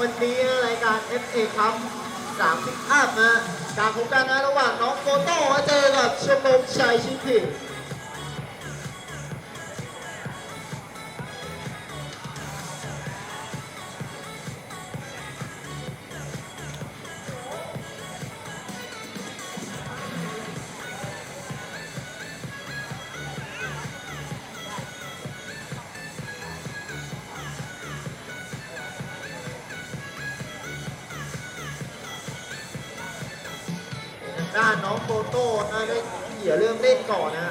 วันนี้รายการ FA ครับ30อัพนะการพบกันนะระหว่างน้องโกโต้เจอกับชมรมชัยชิพิด น้องโตโต้นะได้เขี่ยเริ่มเล่นก่อนนะ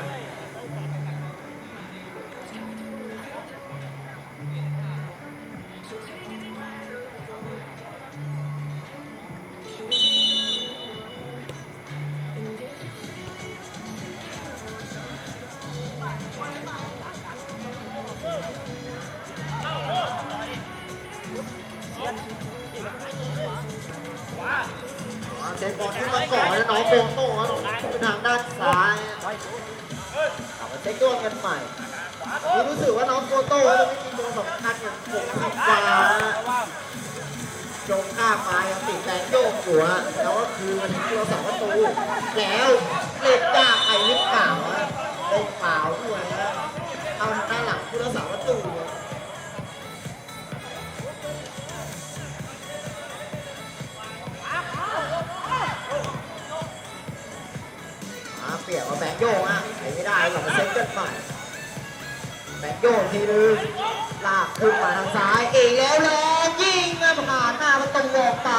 ตูแล้วเล่นยากไปหรือเปล่าฮะเล่นเปล่าด้วยฮะเอาด้านหลังผู้รักษาประตูเนี่ยมาเปลี่ยนมาแบงโยกอะไปไม่ได้หรอกมาเซ็ตกันใหม่แบงโยกทีนึงลากขึ้นมาทางซ้ายเองแล้วแรงยิงผ่านหน้าประตูออกไป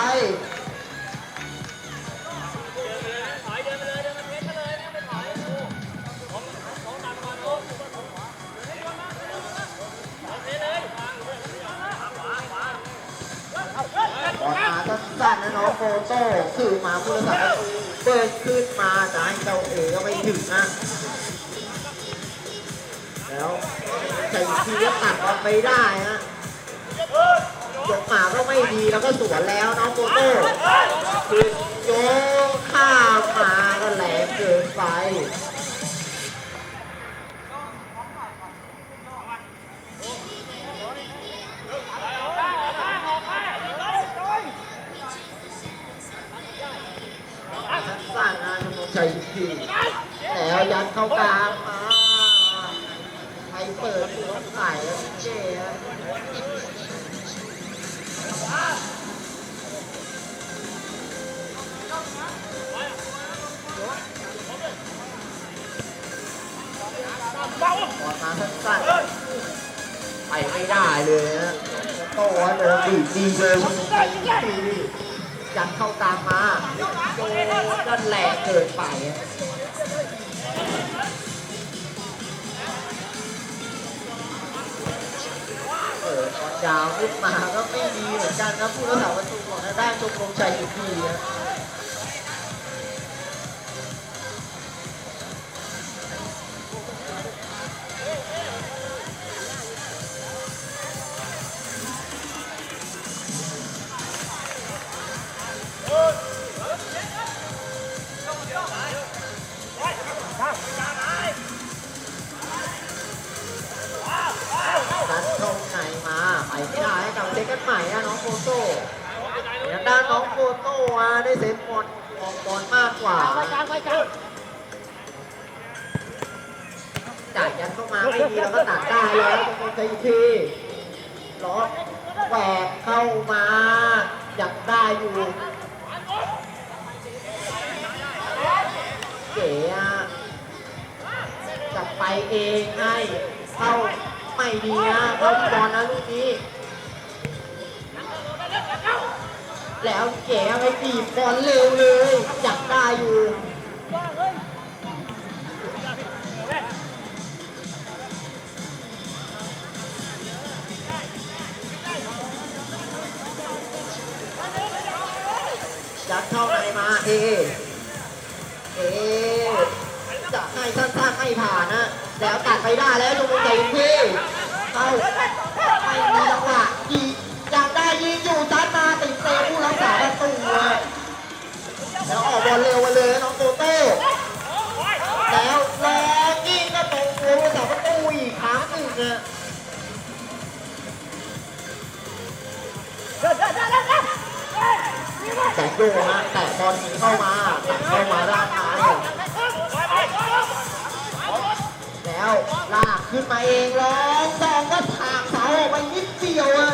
สั้นนะน้องโฟโต้คือมาผู้รักษาเปิดขึ้นมาจะให้เจ้าเอ๋ก็ไม่ถึงนะ แล้วใจทีก็ตัดออกไปได้ฮะยกมาก็ไม่ดีแล้วก็สวนแล้วน้องโกโต้คือโยข้ามมาก็แหลมเกินไป ยัดเข้ากลางมาใครเปิดหัวใส่แล้วเจ๊ฮะบอลมาสั้นๆไปไม่ได้เลยฮะโต้ว่าโดนบีดีเลยชมรมชัดเข้ากลางมาโดนก็แหลกเกินไป ยาวขึ้นมาก็ไม่ดีเหมือนกันครับผู้รักษาประตูของทางด้านชมรมชัยอยู่ดีนะ แล้วเก๋ไปตีบบอลเร็วเลยอยากได้อยู่ยัดเข้าในมาเอเอจะให้สั้นๆให้ผ่านนะแล้วตัดไปได้แล้วจงใจที่เข้าไม่มีจังหวะยิง แล้วออกบอลเร็วมาเลยน้องโตเต้แล้วแรงยิงก็ตรงผู้รักษาประตูอีกครั้งหนึ่งอะโยกนะแต่บอลหนีเข้ามาตัดเข้ามาด้านซ้ายแล้วลากขึ้นมาเองร้องซองก็ถากเสาออกไปนิดเดียวอะ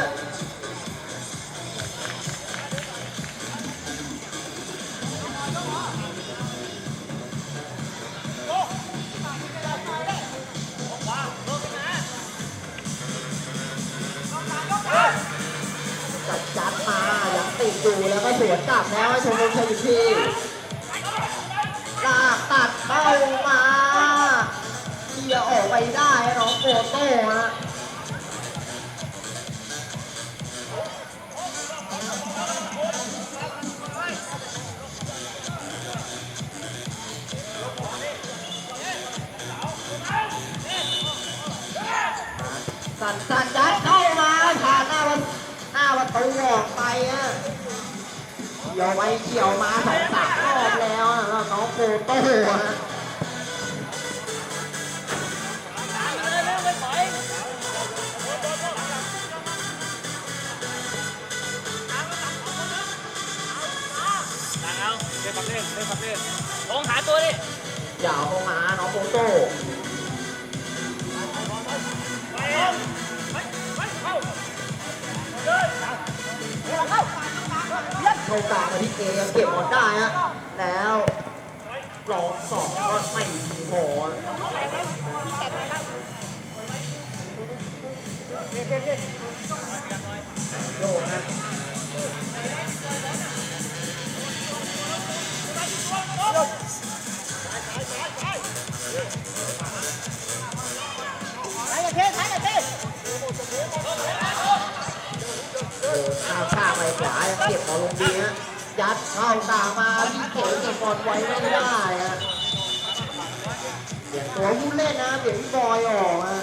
จัดจัดมายังติดอยู่แล้วก็สวนกลับแล้วให้ชมรมชายทีลากตัดเข้ามาเคลียออกไปได้น้องโกโต้ฮะ หน้าประตูออกไปอะเกี่ยวไปเกี่ยวมาสองสามรอบแล้วอะแล้วน้องโกโต้ฮะต่างเอาเล่นขับเล่นเล่นเล่นลงหาตัวดิอย่าเข้ามาน้องโกโต้ากลางมาที่เอยังเก็บบอลได้ฮะแล้วลองสองก็ไม่พอโยกนะโอ้ข้าวข้างไปขวายังเก็บบอลลงดีฮะยัดเข้าตางมาพี่เก๋เก็บบอลไว้ไม่ได้ฮะเสียนตัวผู้เล่นนะเสียงพี่บอยออกฮะ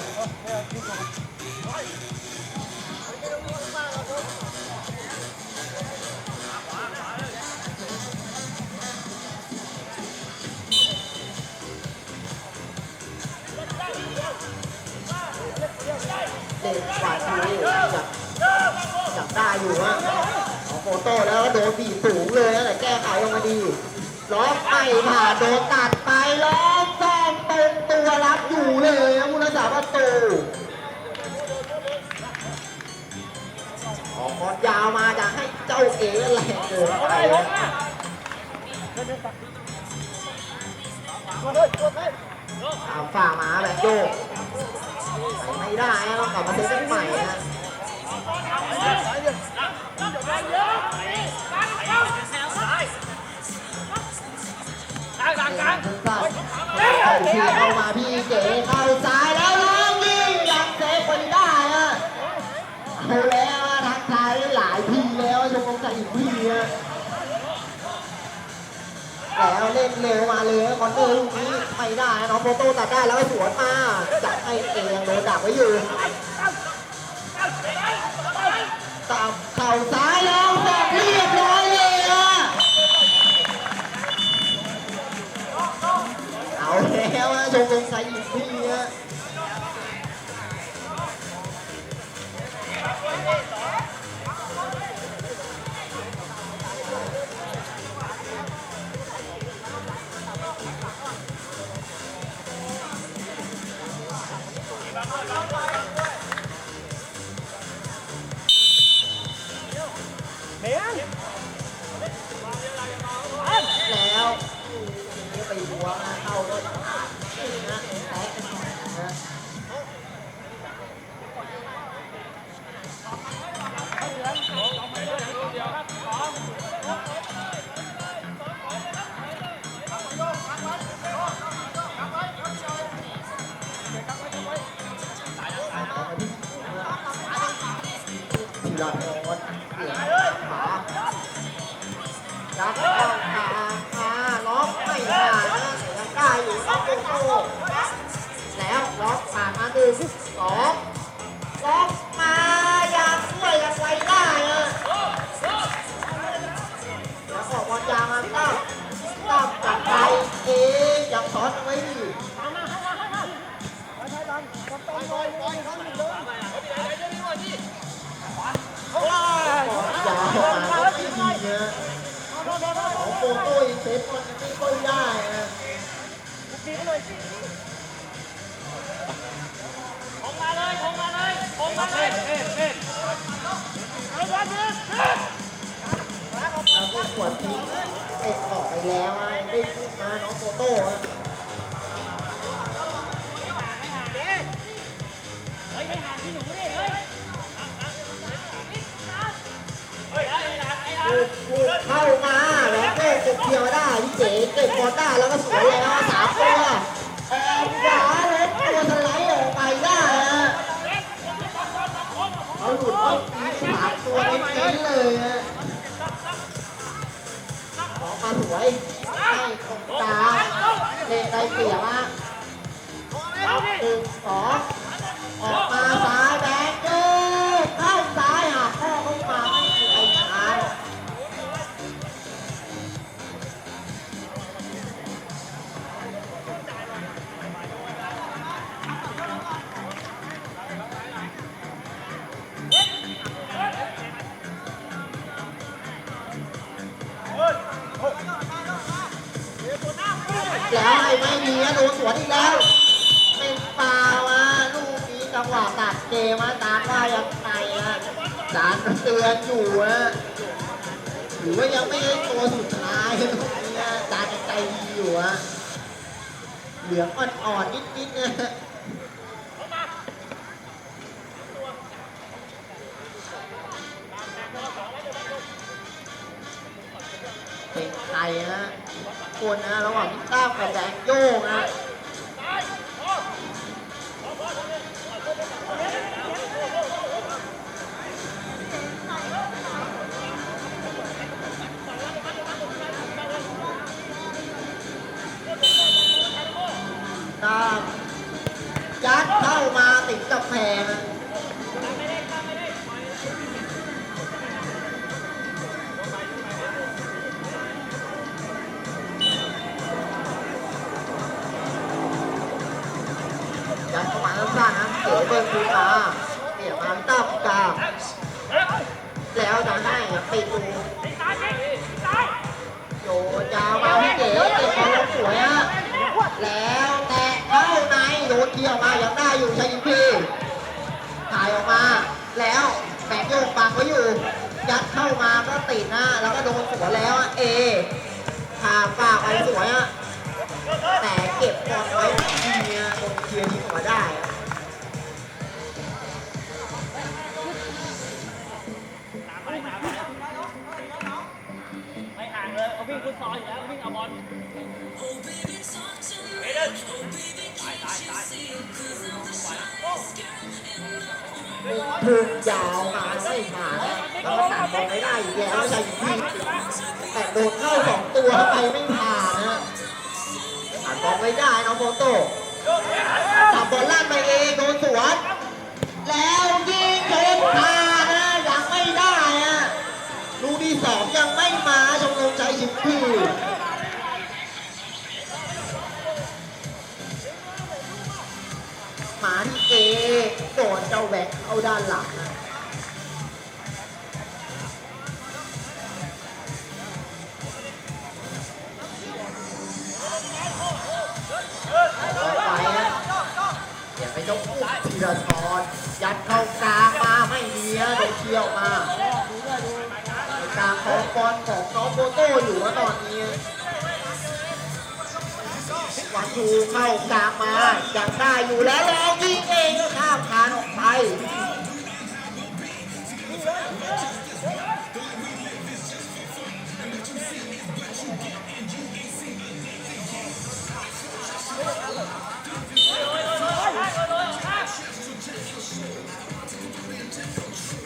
โต้แล้วก็โดนบีบสูงเลยนะแต่แก้ไขออกมาดีล็อกไม่ผ่านโดนตัดไปล็อกซอมตรงตัวรับอยู่เลยนะผู้รักษาประตูออกบอลยาวมาจะให้เจ้าเอ๋แหลกเกินไปนะตามฝ่ามาแบบโยกไม่ได้นะต้องกลับมาเซตกันใหม่นะ เล่นเร็วมาเลยคอนเนอร์ลูกนี้ไม่ได้น้องโปโต้ตัดได้แล้วก็สวนมาจับให้เองยังโดนดักไว้อยู่ตามเข่าซ้ายแล้วตับเรียบร้อยเลยอะเอาแล้วชมรมใจอีก ทีละคนเสียงขายัดเข้าทางมาล็อกไม่ผ่านะยังได้อยู่ล็อกโกโก้แล้วล็อกผ่านมาหนึ่งสองล็อกมาอยังช่วยยังไว้ได้นะแล้วออกบอลยาวมาตั้มตั้มกลับไปเอ๊ยังสอนไว้อยั ทีนะของโกโต้เซฟมันไม่ค่อยได้นะของมาเลยของมาเลยของมาเลยเอ๊เอ๊ะเอาบอลเดินเดินแล้วก็ขวดทิ้งเตะออกไปแล้วนะได้มาน้องโกโต้ ลูกเข้ามาแล้วก็เก็บเกี่ยวได้พี่เจ๋เก็บบอลได้แล้วก็สวยแล้วสามตัวออกขวาแล้วตัวสไลด์ออกไปได้ฮะเขาหลุดออกปีสามตัวเน้นๆเลยฮะออกมาสวยให้ตรงกลาเล่นได้เปรียบฮะหนึ่งสอง ฮะคนนะระหว่างพี่ต้ากับแดงโยกนะ ยัดเข้ามาสั้นๆนะเก๋เบิร์คูมาเกี่ยมาตั้มกาแล้วจะให้ปิดดูโยนยาวมาพี่เก๋เก็บบอลลงสวยฮะแล้วแตะเข้าในโยนเที่ยวมายังได้อยู่ชัยพีถ่ายออกมา แล้วแบกโยกปังไว้อยู่ ยัดเข้ามาก็ติดนะแล้วก็โดนสวนแล้วอะเอพาฝากไปสวยอะแต่เก็บบอลไว้ ทียร์ทิ้งออกมาได้ไม่ห่างเลยเขาวิ่งฟุตซอลอยู่แล้ววิ่งเอาบอลเฮ้ยเดินตายตายตายพึ่งยาวมาไม่ผ่านแล้วก็ตัดบอลไม่ได้อีกแล้วใชัยพีแต่โดนเข้าสองตัวไปไม่ผ่านนะตัดบอลไม่ได้น้องโฟโต้ จับบอลล่านไปเองโดนสวนแล้วยิงโดนพานะยังไม่ได้อะลูกที่สองยังไม่มาชมรมใจชิมพีหมาที่เอโดนเจ้าแบกเข้าด้านหลังนะ กลูกธีรทรยัดเข้ากลางมาไม่มียโดนเชี่ยวมาในกลางของบอลของน้องโบโต้อยู่ว่าตอนนี้วันทูเข้ากลางมายังได้อยู่แล้วลองยิงเองก็ข้ามคานออกไป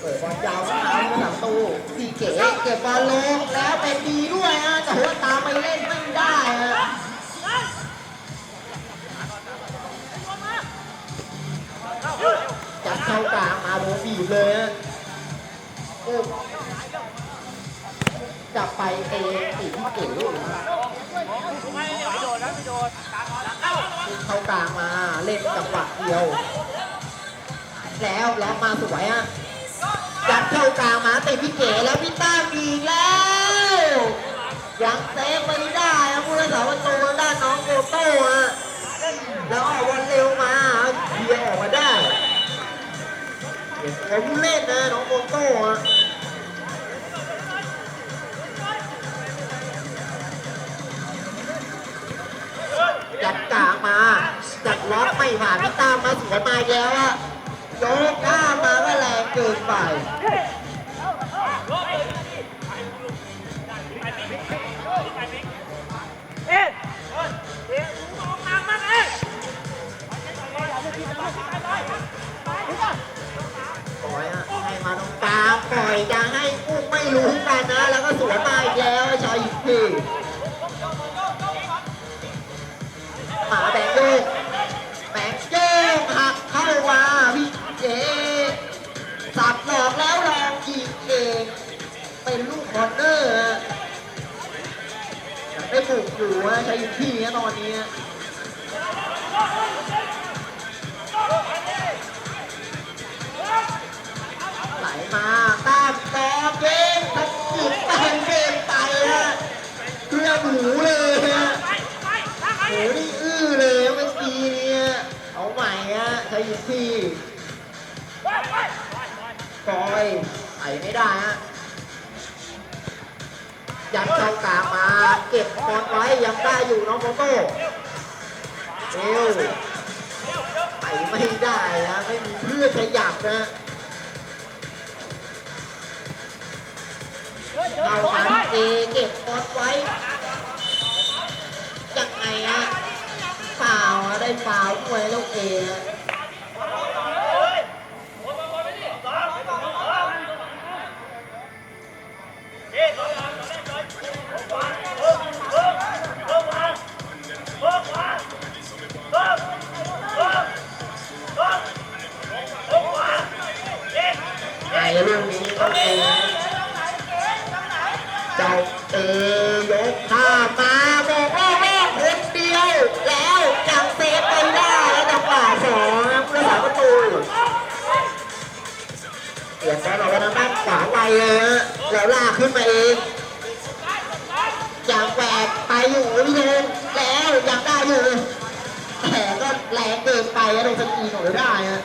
ปิดบอลยาวเข้ามาหลังตู้พี่เก๋เก็บบอลลงแล้วเป็นดีด้วยฮะแต่ว่าตามไปเล่นไม่ได้ฮะจับเข้ากลางมาโดนบีบเลยฮะจับไปเองติดพี่เก๋เข้ากลางมาเล่นจังหวะเดียว แล้วแล้วมาสวยฮะ เข้ากลางมาเตะพี่เก๋แล้วพี่ต้าอีกแล้ว ยังเซฟไม่ได้นะผู้รักษาประตูด้านน้องโกโต้ฮะแล้วเอาบอลเร็วมาเคลียร์ออกมาได้เห็นตัวผู้เล่นนะน้องโกโต้ฮะไม่ผ่านพี่ตามมาสวนมาแล้วอะยกข้ามมาก็แรงเกินไป ปล่อยอะให้มาตรงกลางปล่อยจะให้อุ้มไม่รู้กันนะ แล้วก็สวนมาอีกแล้วชายอีกทีหมาแบงโยกแบงโยกหักเข้ามาพี่เจสับหลอกแล้วลองยิงเองเป็นลูกคอร์เนอร์อยากได้บุกอยู่ฮะชายอีกทีนะตอนนี้ มาตามต่อเกมทักจิตไปเกมไปฮะเพื่อหมูเลยฮะหมูนี่อื้อเลยเมื่อกี้เนี่ยเอาใหม่ฮะใช้อีกทีไปไปกอยไหลไม่ได้ฮะยัดเข้ากลางมา เก็บบอลไว้ยังได้อยู่น้องโมโต้เร็วไหลไม่ได้นะไม่มีเพื่อนขยับนะ เราทันเอเก็บบอลไว้ยังไงฮะฟาวล์อะได้ฟาวล์ด้วยแล้วเอฮะไอ้เรื่องนี้ต้องเอเางด้านขวาไปเลยฮะแล้วลากขึ้นมาเองยังแหวกไปอยู่พี่โดนแล้วยังได้อยู่แต่ก็แรงเกินไปอะโดนสกีหน่อยได้ฮะ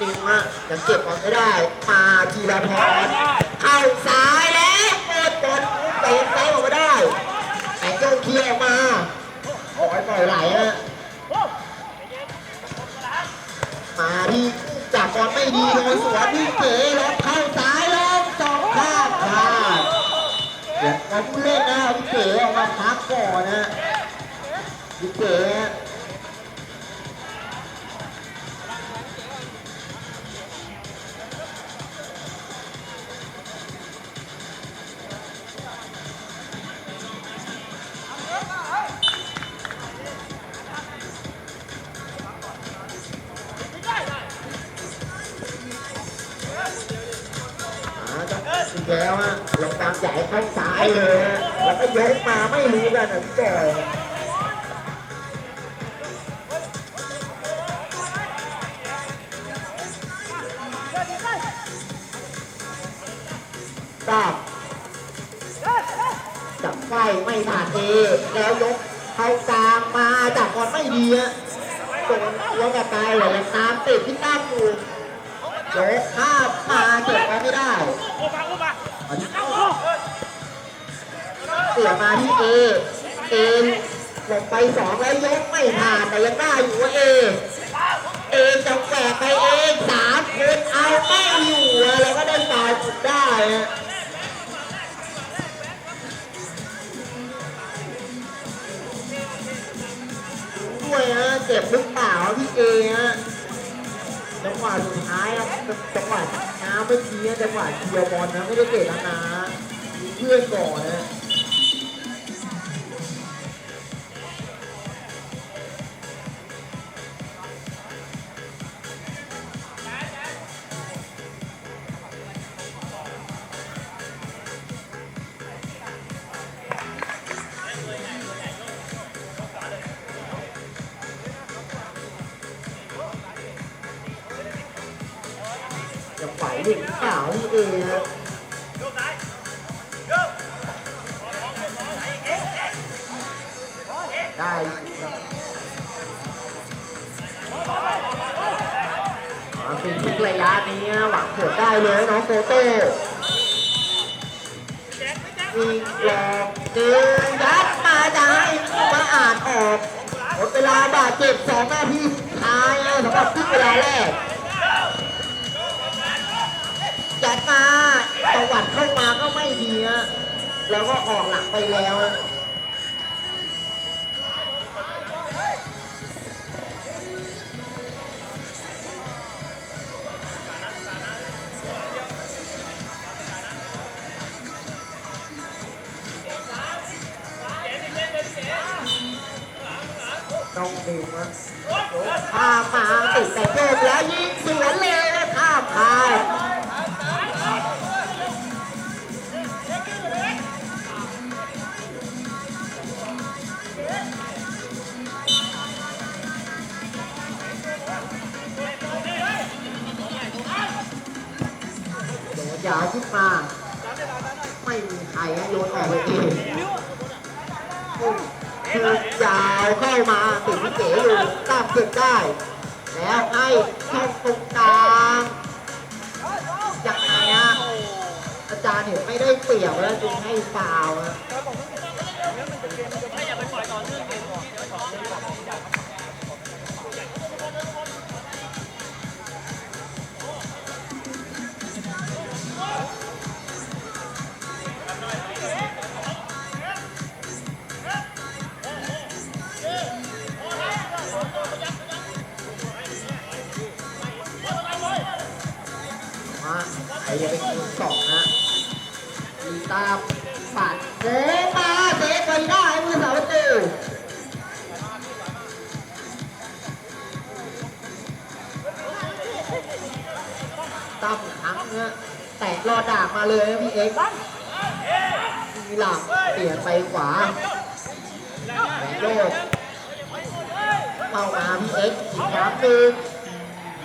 จริงมากยังเก็บบอลไม่ได้มาทีละพรเข้าซ้ายแล้วเปิดบอลเตะซ้ายออกมาได้แต่โยกเคลียร์มาปล่อยปล่อยไหลฮะ มาที่จับบอลไม่ดีโดนสวนที่เก๋แล้วเข้าซ้ายแล้วสองข้างพลาดเดี๋ยวเราผู้เล่นนะพี่เก๋ออกมาพักก่อนนะพี่เก๋ ใหญ่เข้าซ้ายเลยฮะแล้วก็ยกมาไม่รู้กันนะพี่แก่ตอบจับไฟไม่ผ่านเอแล้วยกเข้ากลางมาจับบอลไม่ดีฮะโดนหัวกระตายเลยตามติดพี่ตั้มอยู่ยกข้ามมาเก็บไว้ไม่ได้อันนี้ สียมาที่เอเอหลงไปสองแล้วยกไม่ผ่านแต่ยังได้อยู่ว่าเอเอจะแหวกไปเองสามคนเอาไม่อยู่แล้วก็ได้ฟาวล์จุดได้ด้วยฮะเจ็บหรือเปล่าพี่เอฮะจังหวะสุดท้ายอะจังหวะน้ำเมื่อกี้จังหวะเดียวบอลนะไม่ได้เตะแล้วนะเพื่อนก่อนนะ จะไหวหรือเปล่าพี่เอฮะได้มาเป็นทุกระยะนี้หวังผลได้เลยน้องโฟโต้วิ่งหลอกดึงยัดมาจะให้มาอ่านออกหมดเวลาบาดเจ็บสองนาทีท้ายสำหรับครึ่งเวลาแรก ยัดมาประวัติเข้ามาก็ไม่ดีนะแล้วก็ออกหลังไปแล้วนะต้องดึงนะข้ามมาติดแต่เกมแล้วยิงสวนเลยนะข้ามคาย โดนยาขึ้นมา ไม่มีใครโยนออกเลยเองคือยาวเข้ามาติดพิเก๋อยู่ตามเก็บได้ แล้วให้ช่องตรงกลางยังไงนะอาจารย์เห็นไม่ได้เปรียบแล้วจึงให้ฟาวนะ ใครจะไปคิวสองนะมีตาปัดโค้งมาเซฟไปได้มือสาประตูตั้มครั้งนะแตะรอดากมาเลยนะพี่เอ็กซ์มีหลังเปลี่ยนไปขวาแโลกเข้ามาพี่เอ็กซ์อีกครั้งหนึ่ง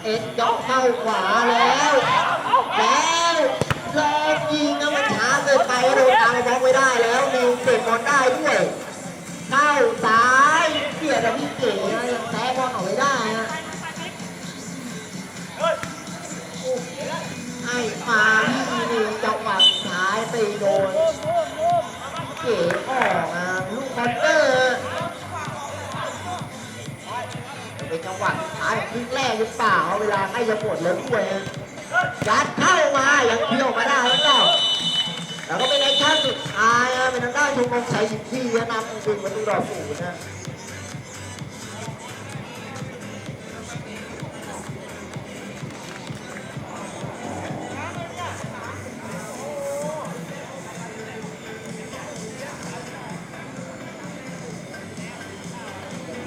เอ็กซ์ยกเข้าขวาแล้ว แล้วลองยิงนะมันช้าเกินไปโดนตามบล็อกไว้ได้แล้วนิวเก็บบอลได้ด้วยเข้าซ้ายเสียดพี่เก๋นะยังแซะบอลออกไว้ได้นะให้มาที่นิวจังหวะสุดท้ายไปโดนเก๋ออกนะลูกคอนเตอร์เป็นจังหวะสุดท้ายครึ่งแรกหรือเปล่าเวลาใกล้จะหมดแล้วด้วย ยัดเข้ามาอย่างเที่ยวมาได้แล้วก็แล้วก็เป็นในชั้นสุดท้ายนะเป็นทางด้านชุมรมชัยสิทธิ์ที่นำเป็นประตูต่อศูนย์นะ